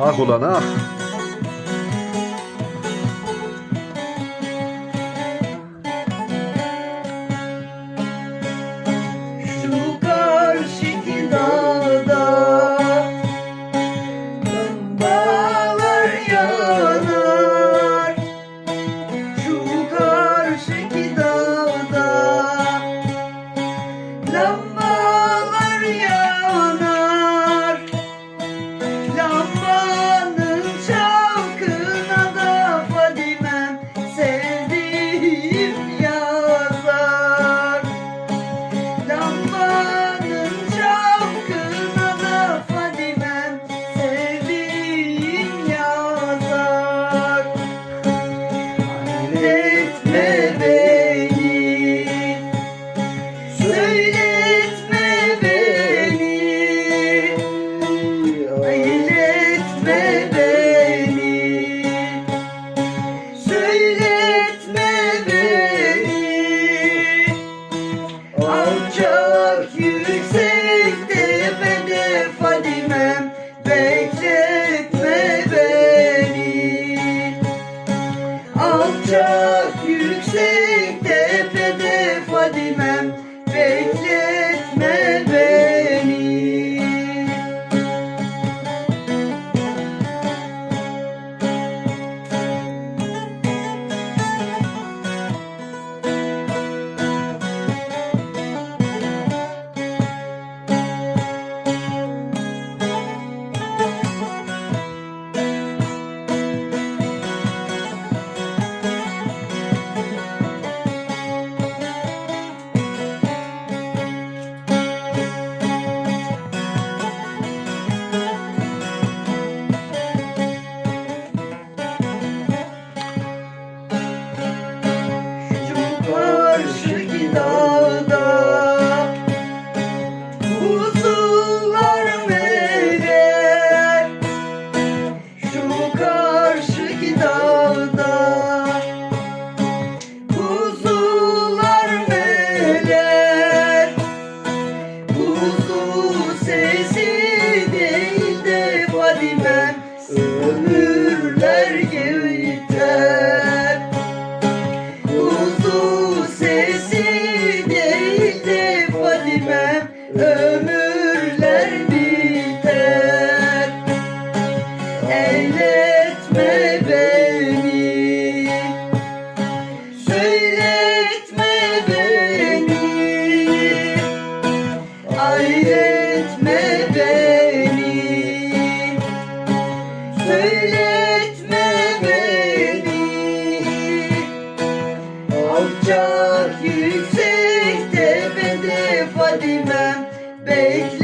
Ah ulan ah. söyletme beni. Söyletme beni. Alçak yüksekte ve de Fadime bekle.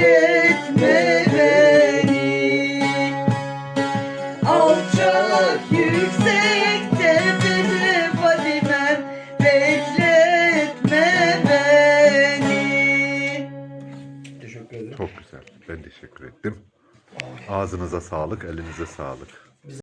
Teşekkür ederim. Çok güzel. Ben teşekkür ettim. Ağzınıza sağlık, elinize sağlık.